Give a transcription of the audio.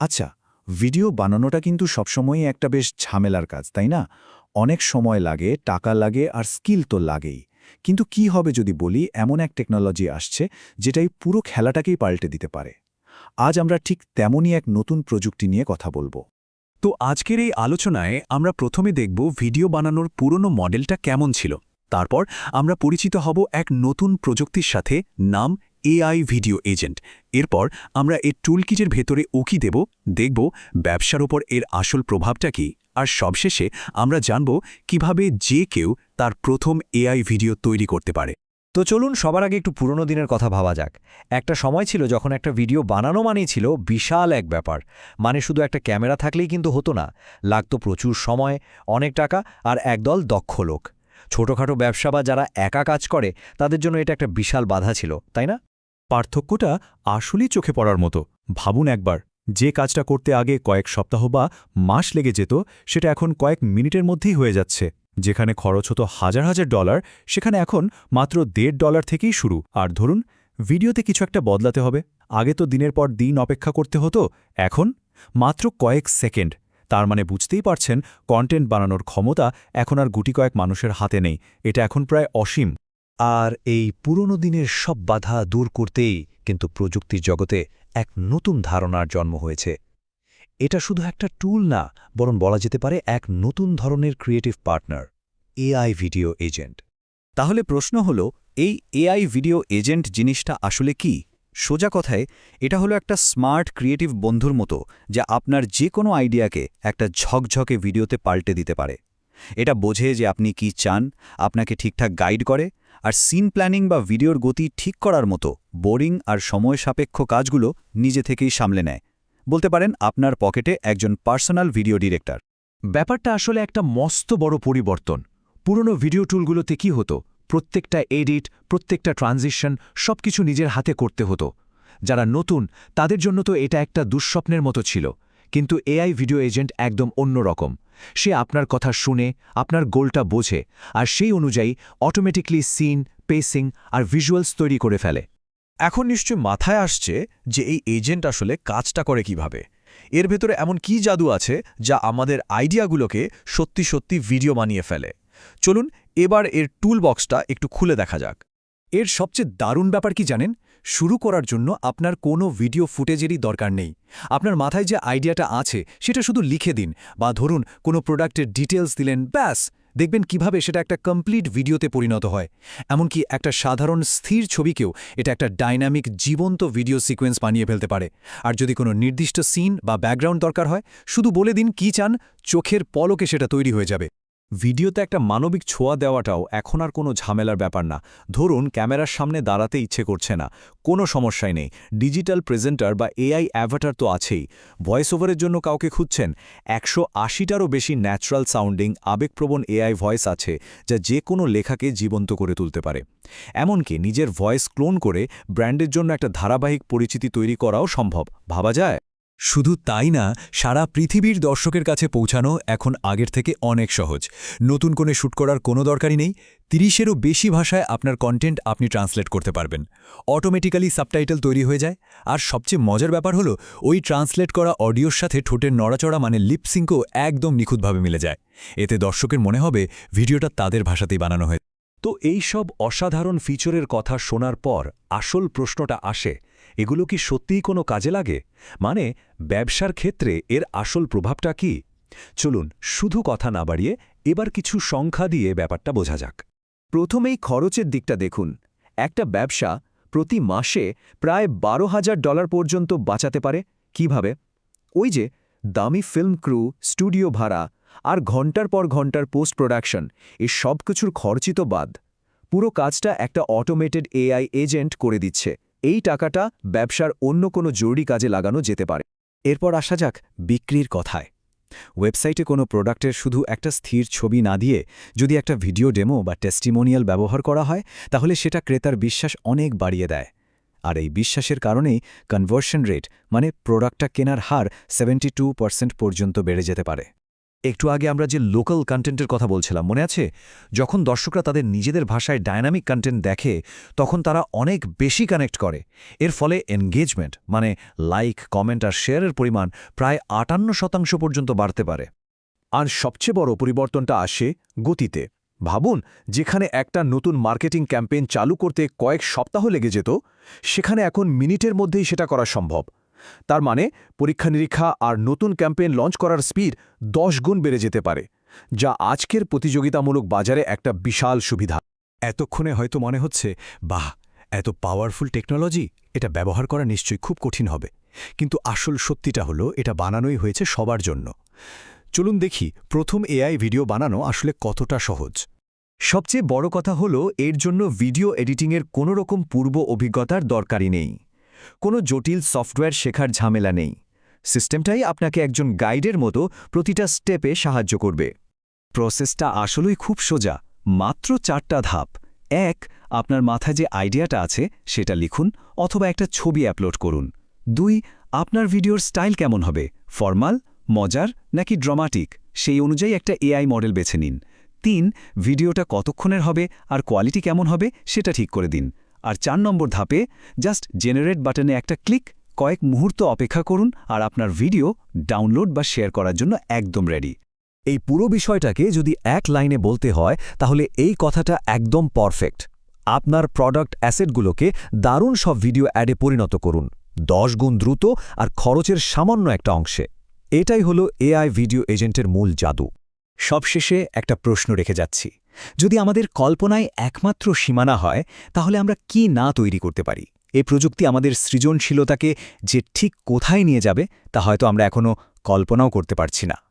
আচ্ছা ভিডিও বানানোটা কিন্তু সবসময়ই একটা বেশ ঝামেলার কাজ, তাই না? অনেক সময় লাগে, টাকা লাগে আর স্কিল তো লাগেই। কিন্তু কি হবে যদি বলি, এমন এক টেকনোলজি আসছে যেটাই পুরো খেলাটাকেই পাল্টে দিতে পারে। আজ আমরা ঠিক তেমনই এক নতুন প্রযুক্তি নিয়ে কথা বলব। তো আজকের এই আলোচনায় আমরা প্রথমে দেখব ভিডিও বানানোর পুরনো মডেলটা কেমন ছিল। তারপর আমরা পরিচিত হব এক নতুন প্রযুক্তির সাথে নাম এআই ভিডিও এজেন্ট। এরপর আমরা এর টুলকিটের ভেতরে উকি দেব? দেখব ব্যবসার ওপর এর আসল প্রভাবটা কি। আর সবশেষে আমরা জানব কীভাবে যে কেউ তার প্রথম এআই ভিডিও তৈরি করতে পারে। তো চলুন সবার আগে একটু পুরনো দিনের কথা ভাবা যাক। একটা সময় ছিল যখন একটা ভিডিও বানানো মানেই ছিল বিশাল এক ব্যাপার। মানে শুধু একটা ক্যামেরা থাকলেই কিন্তু হতো না। লাগতো প্রচুর সময়, অনেক টাকা আর একদল দক্ষ লোক। ছোটখাটো ব্যবসা বা যারা একা কাজ করে, তাদের জন্য এটা একটা বিশাল বাধা ছিল, তাই না? পার্থক্যটা আসলেই চোখে পড়ার মতো। ভাবুন একবার, যে কাজটা করতে আগে কয়েক সপ্তাহ বা মাস লেগে যেত, সেটা এখন কয়েক মিনিটের মধ্যেই হয়ে যাচ্ছে। যেখানে খরচ হতো হাজার হাজার ডলার, সেখানে এখন মাত্র দেড় ডলার থেকেই শুরু। আর ধরুন, ভিডিওতে কিছু একটা বদলাতে হবে। আগে তো দিনের পর দিন অপেক্ষা করতে হতো, এখন মাত্র কয়েক সেকেন্ড। তার মানে বুঝতেই পারছেন, কন্টেন্ট বানানোর ক্ষমতা এখন আর গুটি কয়েক মানুষের হাতে নেই। এটা এখন প্রায় অসীম। আর এই পুরনো দিনের সব বাধা দূর করতেই কিন্তু প্রযুক্তির জগতে এক নতুন ধারণার জন্ম হয়েছে। এটা শুধু একটা টুল না, বরং বলা যেতে পারে এক নতুন ধরনের creative partner AI video agent তাহলে প্রশ্ন হল, এই এআই ভিডিও এজেন্ট জিনিসটা আসলে কি? সোজা কথায়, এটা হলো একটা স্মার্ট ক্রিয়েটিভ বন্ধুর মতো, যা আপনার যে কোনো আইডিয়াকে একটা ঝকঝকে ভিডিওতে পাল্টে দিতে পারে। এটা বোঝে যে আপনি কি চান, আপনাকে ঠিকঠাক গাইড করে আর সিন প্ল্যানিং বা ভিডিওর গতি ঠিক করার মতো বোরিং আর সময় সাপেক্ষ কাজগুলো নিজে থেকেই সামলে নেয়। বলতে পারেন, আপনার পকেটে একজন পার্সোনাল ভিডিও ডিরেক্টর। ব্যাপারটা আসলে একটা মস্ত বড় পরিবর্তন। পুরনো ভিডিও টুলগুলোতে কি হতো? প্রত্যেকটা এডিট, প্রত্যেকটা ট্রানজিশন সবকিছু নিজের হাতে করতে হতো। যারা নতুন, তাদের জন্য তো এটা একটা দুঃস্বপ্নের মতো ছিল। কিন্তু এআই ভিডিও এজেন্ট একদম অন্য রকম সে আপনার কথা শুনে, আপনার গোলটা বোঝে আর সেই অনুযায়ী অটোমেটিকলি সিন পেসিং আর ভিজুয়ালস তৈরি করে ফেলে। এখন নিশ্চয় মাথায় আসছে যে এই এজেন্ট আসলে কাজটা করে কীভাবে। এর ভেতরে এমন কি জাদু আছে যা আমাদের আইডিয়াগুলোকে সত্যি সত্যি ভিডিও বানিয়ে ফেলে। চলুন এবার এর টুল বক্সটা একটু খুলে দেখা যাক। এর সবচেয়ে দারুণ ব্যাপার কি জানেন? শুরু করার জন্য আপনার কোনো ভিডিও ফুটেজেরই দরকার নেই। আপনার মাথায় যে আইডিয়াটা আছে, সেটা শুধু লিখে দিন বা ধরুন কোনো প্রোডাক্টের ডিটেলস দিলেন, ব্যাস! দেখবেন কীভাবে সেটা একটা কমপ্লিট ভিডিওতে পরিণত হয়। এমনকি একটা সাধারণ স্থির ছবিকেও এটা একটা ডাইনামিক জীবন্ত ভিডিও সিকোয়েন্স বানিয়ে ফেলতে পারে। আর যদি কোনো নির্দিষ্ট সিন বা ব্যাকগ্রাউন্ড দরকার হয়, শুধু বলে দিন কি চান, চোখের পলকে সেটা তৈরি হয়ে যাবে। ভিডিওতে একটা মানবিক ছোঁয়া দেওয়াটাও এখন আর কোনো ঝামেলার ব্যাপার না। ধরুন, ক্যামেরার সামনে দাঁড়াতে ইচ্ছে করছে না। কোনো সমস্যাই নেই। ডিজিটাল প্রেজেন্টার বা এআই অ্যাভাটার তো আছেই। ভয়েস ওভারের জন্য কাউকে খুঁজছেন? একশো আশিটারও বেশি ন্যাচারাল সাউন্ডিং, আবেগপ্রবণ এআই ভয়েস আছে, যা যে কোনো লেখাকে জীবন্ত করে তুলতে পারে। এমনকি নিজের ভয়েস ক্লোন করে ব্র্যান্ডের জন্য একটা ধারাবাহিক পরিচিতি তৈরি করাও সম্ভব। ভাবা যায়? শুধু তাই না, সারা পৃথিবীর দর্শকের কাছে পৌঁছানো এখন আগের থেকে অনেক সহজ। নতুন করে শ্যুট করার কোনো দরকারই নেই। তিরিশেরও বেশি ভাষায় আপনার কন্টেন্ট আপনি ট্রান্সলেট করতে পারবেন। অটোমেটিক্যালি সাবটাইটেল তৈরি হয়ে যায়। আর সবচেয়ে মজার ব্যাপার হলো, ওই ট্রান্সলেট করা অডিওর সাথে ঠোঁটের নড়াচড়া মানে লিপসিঙ্কও একদম নিখুঁতভাবে মিলে যায়। এতে দর্শকের মনে হবে ভিডিওটা তাদের ভাষাতেই বানানো হয়ে তো এই সব অসাধারণ ফিচারের কথা শোনার পর আসল প্রশ্নটা আসে এগুলো কি সত্যিই কোনো কাজে লাগে? মানে ব্যবসার ক্ষেত্রে এর আসল প্রভাবটা কি? চলুন শুধু কথা না বাড়িয়ে এবার কিছু সংখ্যা দিয়ে ব্যাপারটা বোঝা যাক। প্রথমেই খরচের দিকটা দেখুন। একটা ব্যবসা প্রতি মাসে প্রায় বারো হাজার ডলার পর্যন্ত বাঁচাতে পারে। কীভাবে? ওই যে দামি ফিল্ম ক্রু, স্টুডিও ভাড়া আর ঘণ্টার পর ঘণ্টার পোস্ট প্রোডাকশন এই সব কিছুর খরচই তো বাদ। পুরো কাজটা একটা অটোমেটেড এআই এজেন্ট করে দিচ্ছে। এই টাকাটা ব্যবসার অন্য কোনো জরুরি কাজে লাগানো যেতে পারে। এরপর আসা যাক বিক্রির কথায়। ওয়েবসাইটে কোনো প্রোডাক্টের শুধু একটা স্থির ছবি না দিয়ে যদি একটা ভিডিও ডেমো বা টেস্টিমোনিয়াল ব্যবহার করা হয়, তাহলে সেটা ক্রেতার বিশ্বাস অনেক বাড়িয়ে দেয়। আর এই বিশ্বাসের কারণেই কনভার্সন রেট মানে প্রোডাক্টটা কেনার হার সেভেন্টি পর্যন্ত বেড়ে যেতে পারে। একটু আগে আমরা যে লোকাল কন্টেন্টের কথা বলছিলাম, মনে আছে? যখন দর্শকরা তাদের নিজেদের ভাষায় ডায়নামিক কন্টেন্ট দেখে, তখন তারা অনেক বেশি কানেক্ট করে। এর ফলে এনগেজমেন্ট মানে লাইক কমেন্ট আর শেয়ারের পরিমাণ প্রায় আটান্ন শতাংশ পর্যন্ত বাড়তে পারে। আর সবচেয়ে বড় পরিবর্তনটা আসে গতিতে। ভাবুন, যেখানে একটা নতুন মার্কেটিং ক্যাম্পেইন চালু করতে কয়েক সপ্তাহ লেগে যেত, সেখানে এখন মিনিটের মধ্যেই সেটা করা সম্ভব। তার মানে পরীক্ষা নিরীক্ষা আর নতুন ক্যাম্পেইন লঞ্চ করার স্পিড দশ গুণ বেড়ে যেতে পারে, যা আজকের প্রতিযোগিতামূলক বাজারে একটা বিশাল সুবিধা। এতক্ষণে হয়তো মনে হচ্ছে, বাহ, এত পাওয়ারফুল টেকনোলজি, এটা ব্যবহার করা নিশ্চয়ই খুব কঠিন হবে। কিন্তু আসল সত্যিটা হলো, এটা বানানোই হয়েছে সবার জন্য। চলুন দেখি, প্রথম এআই ভিডিও বানানো আসলে কতটা সহজ। সবচেয়ে বড় কথা হলো, এর জন্য ভিডিও এডিটিংয়ের কোনো রকম পূর্ব অভিজ্ঞতার দরকারই নেই। কোনো জটিল সফটওয়্যার শেখার ঝামেলা নেই। সিস্টেমটাই আপনাকে একজন গাইডের মতো প্রতিটা স্টেপে সাহায্য করবে। প্রসেসটা আসলেই খুব সোজা, মাত্র চারটা ধাপ। এক, আপনার মাথায় যে আইডিয়াটা আছে সেটা লিখুন অথবা একটা ছবি আপলোড করুন। দুই, আপনার ভিডিওর স্টাইল কেমন হবে? ফর্মাল, মজার নাকি ড্রামাটিক? সেই অনুযায়ী একটা এআই মডেল বেছে নিন। তিন, ভিডিওটা কতক্ষণের হবে আর কোয়ালিটি কেমন হবে সেটা ঠিক করে দিন। আর চার নম্বর ধাপে জাস্ট জেনারেট বাটনে একটা ক্লিক কয়েক মুহূর্ত অপেক্ষা করুন আর আপনার ভিডিও ডাউনলোড বা শেয়ার করার জন্য একদম রেডি এই পুরো বিষয়টাকে যদি এক লাইনে বলতে হয়, তাহলে এই কথাটা একদম পারফেক্ট আপনার প্রোডাক্ট অ্যাসেটগুলোকে দারুণ সব ভিডিও অ্যাডে পরিণত করুন। দশ গুণ দ্রুত আর খরচের সামান্য একটা অংশে। এটাই হলো এআই ভিডিও এজেন্টের মূল জাদু। সবশেষে একটা প্রশ্ন রেখে যাচ্ছি। যদি আমাদের কল্পনায় একমাত্র সীমানা হয়, তাহলে আমরা কি না তৈরি করতে পারি? এই প্রযুক্তি আমাদের সৃজনশীলতাকে যে ঠিক কোথায় নিয়ে যাবে, তা হয়তো আমরা এখনও কল্পনাও করতে পারছি না।